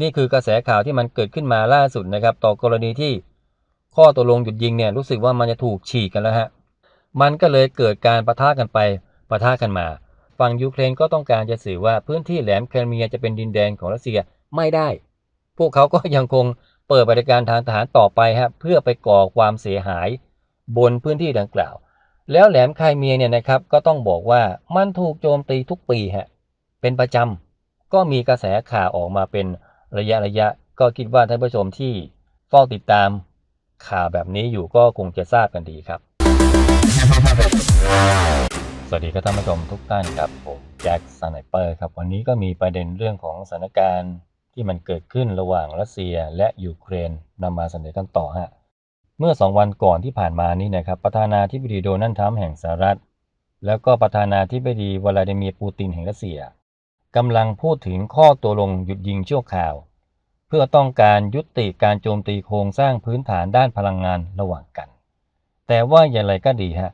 นี่คือกระแสข่าวที่มันเกิดขึ้นมาล่าสุดนะครับ ต่อกรณีที่ข้อตกลงหยุดยิงเนี่ยรู้สึกว่ามันจะถูกฉีกกันแล้วฮะ มันก็เลยเกิดการประทะกันไปประทะกันมา ฝั่งยูเครนก็ต้องการจะสื่อว่าพื้นที่แหลมแครเมียจะเป็นดินแดนของรัสเซียไม่ได้ พวกเขาก็ยังคงเปิดบริการทางทหารต่อไปฮะเพื่อไปก่อความเสียหายบนพื้นที่ดังกล่าว แล้วแหลมไครเมียเนี่ยนะครับก็ต้องบอกว่ามันถูกโจมตีทุกปีฮะเป็นประจำก็มีกระแสข่าวออกมาเป็น ระยะระยะ ก็คิดว่าท่านผู้ชมที่เฝ้าติดตามข่าวแบบนี้อยู่ก็คงจะทราบกันดีครับ สวัสดีครับท่านผู้ชมทุกท่านครับผมแจ็คสไนเปอร์ครับวันนี้ก็มีประเด็นเรื่องของสถานการณ์ที่มันเกิดขึ้นระหว่างรัสเซียและยูเครนนำมาเสนอกันต่อฮะเมื่อสองวันก่อนที่ผ่านมานี้นะครับประธานาธิบดีโดนัลด์ทรัมป์แห่งสหรัฐ แล้วก็ประธานาธิบดีวลาดิเมียร์ปูตินแห่งรัสเซีย กำลังพูดถึงข้อตัวลงหยุดยิงชั่วคราว เพื่อต้องการยุติการโจมตีโครงสร้างพื้นฐานด้านพลังงานระหว่างกัน แต่ว่าอย่างไรก็ดีฮะ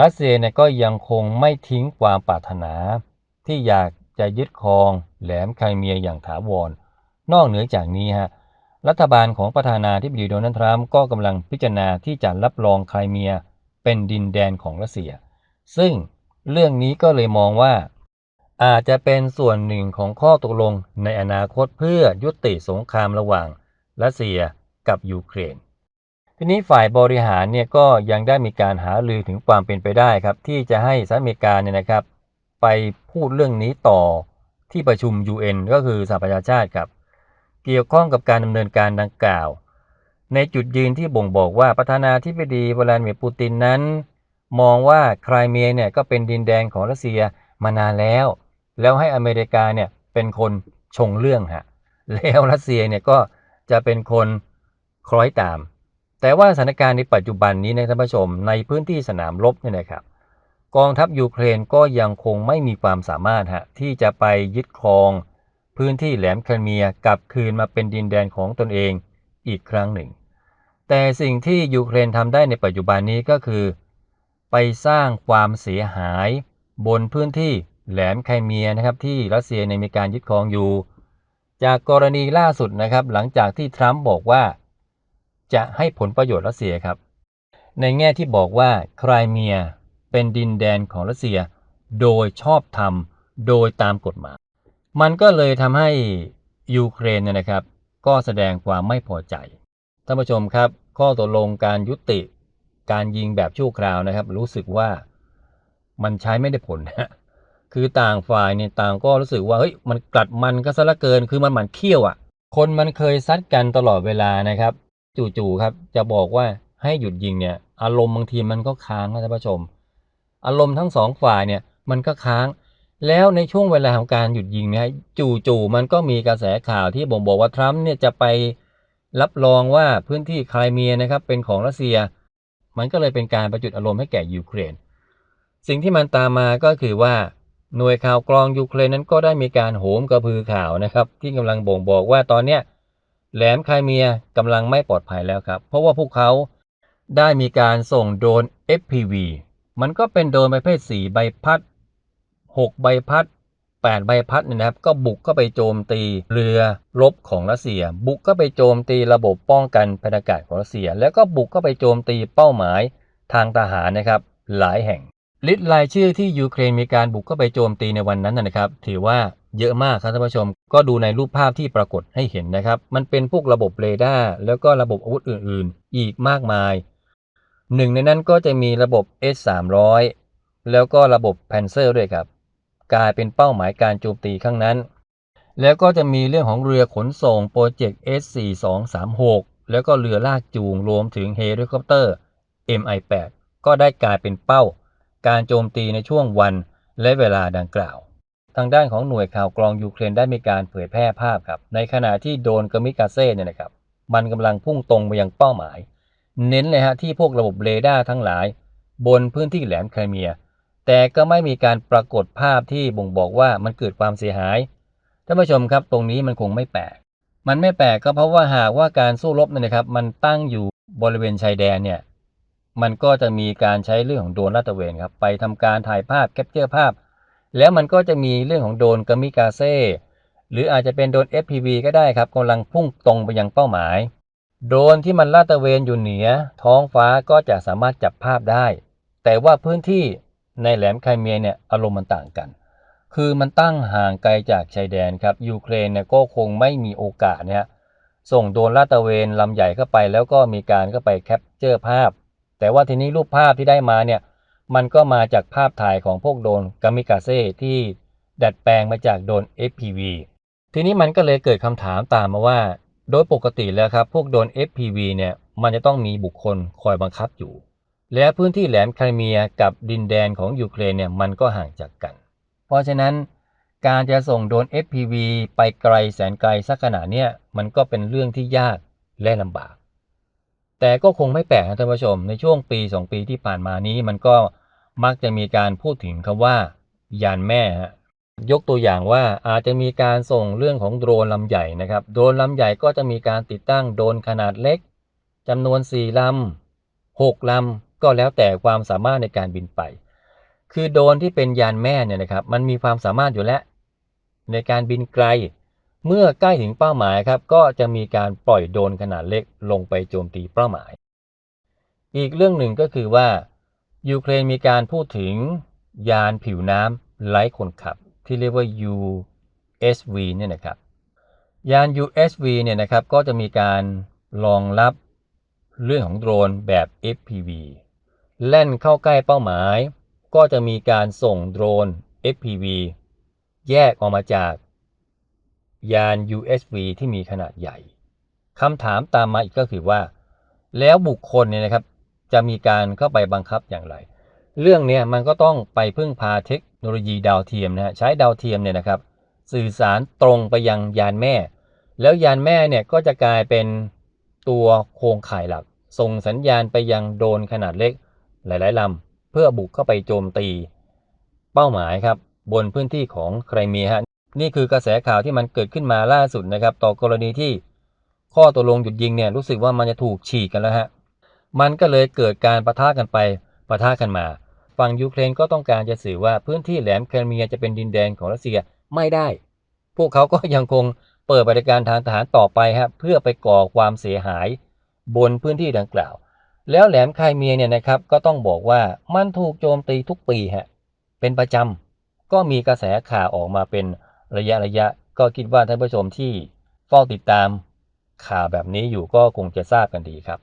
รัสเซียเนี่ยก็ยังคงไม่ทิ้งความปรารถนา ที่อยากจะยึดครองแหลมไครเมียอย่างถาวร นอกเหนือจากนี้ฮะรัฐบาลของประธานาธิบดีโดนัลด์ทรัมป์ก็กำลังพิจารณาที่จะรับรองไครเมียเป็นดินแดนของรัสเซีย ซึ่งเรื่องนี้ก็เลยมองว่า อาจจะเป็นส่วนหนึ่งของข้อตกลงในอนาคตเพื่อยุติสงครามระหว่างรัสเซียกับยูเครน ทีนี้ฝ่ายบริหารเนี่ยก็ยังได้มีการหาลือถึงความเป็นไปได้ครับ ที่จะให้สหรัฐอเมริกาเนี่ยนะครับ ไปพูดเรื่องนี้ต่อที่ประชุม UN ก็คือสหประชาชาติครับเกี่ยวข้องกับการดำเนินการดังกล่าว ในจุดยืนที่บ่งบอกว่าประธานาธิบดีวลาดิเมียร์ปูตินนั้น มองว่าไครเมียเนี่ยก็เป็นดินแดนของรัสเซียมานานแล้ว แล้วให้อเมริกาเนี่ยเป็นคนชงเรื่องฮะแล้วรัสเซียเนี่ยก็จะเป็นคนคล้อยตาม แต่ว่าสถานการณ์ในปัจจุบันนี้นะท่านผู้ชมในพื้นที่สนามรบเนี่ยนะครับกองทัพยูเครนก็ยังคงไม่มีความสามารถฮะที่จะไปยึดครอง พื้นที่แหลมคาเมียกลับคืนมาเป็นดินแดนของตนเองอีกครั้งหนึ่ง แต่สิ่งที่ยูเครนทำได้ในปัจจุบันนี้ก็คือ ไปสร้างความเสียหายบนพื้นที่ แหลมไครเมียนะครับที่รัสเซียในมีการยึดครองอยู่ จากกรณีล่าสุดนะครับหลังจากที่ทรัมป์บอกว่า จะให้ผลประโยชน์รัสเซียครับ ในแง่ที่บอกว่าไครเมียเป็นดินแดนของรัสเซีย โดยชอบธรรมโดยตามกฎหมาย มันก็เลยทำให้ยูเครนเนี่ยนะครับ ก็แสดงความไม่พอใจท่านผู้ชมครับ ข้อตกลงการยุติการยิงแบบชั่วคราวนะครับ รู้สึกว่ามันใช้ไม่ได้ผลนะ คือต่างฝ่ายเนี่ยต่างก็รู้สึกว่าเฮ้ยมันกลัดมันก็ซะละเกิน คือมันหมันเขี้ยวอะ คนมันเคยซัดกันตลอดเวลานะครับ จู่ๆครับ จะบอกว่าให้หยุดยิงเนี่ย อารมณ์บางทีมันก็ค้างนะท่านผู้ชม อารมณ์ทั้งสองฝ่ายเนี่ยมันก็ค้าง แล้วในช่วงเวลาของการหยุดยิงเนี่ยจู่ๆมันก็มีกระแสข่าวที่บ่งบอกว่าทรัมป์เนี่ยจะไปรับรองว่าพื้นที่ไครเมียนะครับเป็นของรัสเซีย มันก็เลยเป็นการประจุดอารมณ์ให้แก่ยูเครน สิ่งที่มันตามมาก็คือว่า หน่วยข่าวกรองยูเครนนั้นก็ได้มีการโหมกระพือข่าวนะครับ ที่กำลังบ่งบอกว่าตอนเนี้ยแหลมไครเมียกำลังไม่ปลอดภัยแล้วครับ เพราะว่าพวกเขาได้มีการส่งโดรน FPV มันก็เป็นโดรนประเภท 4 ใบพัด 6 ใบพัด 8 ใบพัดเนี่ยนะครับ ก็บุกเข้าไปโจมตีเรือรบของรัสเซีย บุกก็ไปโจมตีระบบป้องกันพนอากาศของรัสเซีย แล้วก็บุกเข้าไปโจมตีเป้าหมายทางทหารนะครับหลายแห่ง ลิสต์รายชื่อที่ยูเครนมีการบุกเข้าไปโจมตีในวันนั้นนะครับ ถือว่าเยอะมากครับท่านผู้ชม ก็ดูในรูปภาพที่ปรากฏให้เห็นนะครับ มันเป็นพวกระบบเรดาร์แล้วก็ระบบอาวุธอื่น ๆ อีกมากมายหนึ่งในนั้นก็จะมีระบบ S300 แล้วก็ระบบ Panzer ด้วยครับ กลายเป็นเป้าหมายการโจมตีครั้งนั้น แล้วก็จะมีเรื่องของเรือขนส่งโปรเจกต์ S4236 แล้วก็เรือลากจูงรวมถึงเฮลิคอปเตอร์ MI8 ก็ได้กลายเป็นเป้า การโจมตีในช่วงวันและเวลาดังกล่าว ทางด้านของหน่วยข่าวกรองยูเครนได้มีการเผยแพร่ภาพครับ ในขณะที่โดนกามิกาเซ่เนี่ยนะครับ มันกำลังพุ่งตรงไปยังเป้าหมาย เน้นเลยฮะที่พวกระบบเรดาร์ทั้งหลาย บนพื้นที่แหลมไครเมีย แต่ก็ไม่มีการปรากฏภาพที่บ่งบอกว่ามันเกิดความเสียหายท่านผู้ชมครับตรงนี้มันคงไม่แปลกมันไม่แปลกก็เพราะว่าหากว่าการสู้รบเนี่ยนะครับ มันตั้งอยู่บริเวณชายแดนเนี่ย มันก็จะมีการใช้เรื่องของโดรนลาดตระเวนครับ ไปทำการถ่ายภาพแคปเจอร์ภาพ แล้วมันก็จะมีเรื่องของโดรนกามิกาเซ่หรืออาจจะเป็นโดรน FPV ก็ได้ครับกำลังพุ่งตรงไปยังเป้าหมาย โดรนที่มันลาดตระเวนอยู่เหนือท้องฟ้าก็จะสามารถจับภาพได้ แต่ว่าพื้นที่ในแหลมไครเมียเนี่ยอารมณ์มันต่างกัน คือมันตั้งห่างไกลจากชายแดนครับยูเครนเนี่ยก็คงไม่มีโอกาสเนี่ยส่งโดรนลาดตระเวนลำใหญ่เข้าไป แล้วก็มีการเข้าไปแคปเจอร์ภาพ แต่ว่าทีนี้รูปภาพที่ได้มาเนี่ยมันก็มาจากภาพถ่ายของพวกโดรนกามิกาเซ่ที่ดัดแปลงมาจากโดรน FPV ทีนี้มันก็เลยเกิดคำถามตามมาว่า โดยปกติแล้วครับ พวกโดรน FPV เนี่ยมันจะต้องมีบุคคลคอยบังคับอยู่ และพื้นที่แหลมไครเมียกับดินแดนของยูเครนเนี่ยมันก็ห่างจากกัน เพราะฉะนั้นการจะส่งโดรน FPV ไปไกลแสนไกลสักขนาดเนี่ยมันก็เป็นเรื่องที่ยากและลำบาก แต่ก็คงไม่แปลกนะท่านผู้ชม ในช่วงปี 2 ปีที่ผ่านมานี้มันก็มักจะมีการพูดถึงคำว่ายานแม่ยกตัวอย่างว่าอาจจะมีการส่งเรื่องของโดรนลำใหญ่นะครับ โดรนลำใหญ่ก็จะมีการติดตั้งโดรนขนาดเล็กจำนวน 4ลำ 6ลำ ก็แล้วแต่ความสามารถในการบินไป คือโดรนที่เป็นยานแม่เนี่ยนะครับ มันมีความสามารถอยู่แล้ว ในการบินไกล เมื่อใกล้ถึงเป้าหมายครับก็จะมีการปล่อยโดรนขนาดเล็กลงไปโจมตีเป้าหมาย อีกเรื่องหนึ่งก็คือว่ายูเครนมีการพูดถึงยานผิวน้ำไร้คนขับ ที่เรียกว่า USV เนี่ยนะครับยาน USV เนี่ยนะครับก็จะมีการรองรับเรื่องของโดรนแบบ FPV แล่นเข้าใกล้เป้าหมาย ก็จะมีการส่งโดรน FPV แยกออกมาจาก ยาน USV ที่มีขนาดใหญ่คำถามตามมาอีกก็คือว่า แล้วบุคคลเนี่ยนะครับ จะมีการเข้าไปบังคับอย่างไร เรื่องเนี้ยมันก็ต้องไปพึ่งพาเทคโนโลยีดาวเทียมนะฮะใช้ดาวเทียมเนี่ยนะครับ สื่อสารตรงไปยังยานแม่ แล้วยานแม่เนี่ยก็จะกลายเป็นตัวโครงข่ายหลัก ส่งสัญญาณไปยังโดนขนาดเล็ก หลาย ๆลำเพื่อบุกเข้าไปโจมตี เป้าหมายครับ บนพื้นที่ของไครเมียฮะ นี่คือกระแสข่าวที่มันเกิดขึ้นมาล่าสุดนะครับ ต่อกรณีที่ข้อตกลงหยุดยิงเนี่ยรู้สึกว่ามันจะถูกฉีกกันแล้วฮะมันก็เลยเกิดการประทะกันไปประทะกันมาฝั่งยูเครนก็ต้องการจะสื่อว่าพื้นที่แหลมไครเมียจะเป็นดินแดนของรัสเซียไม่ได้ พวกเขาก็ยังคงเปิดบริการทางทหารต่อไปฮะเพื่อไปก่อความเสียหายบนพื้นที่ดังกล่าว แล้วแหลมไครเมียเนี่ยนะครับก็ต้องบอกว่ามันถูกโจมตีทุกปีฮะเป็นประจำก็มีกระแสข่าวออกมาเป็น ระยะระยะ ก็คิดว่าท่านผู้ชมที่เฝ้าติดตามข่าวแบบนี้อยู่ก็คงจะทราบกันดีครับ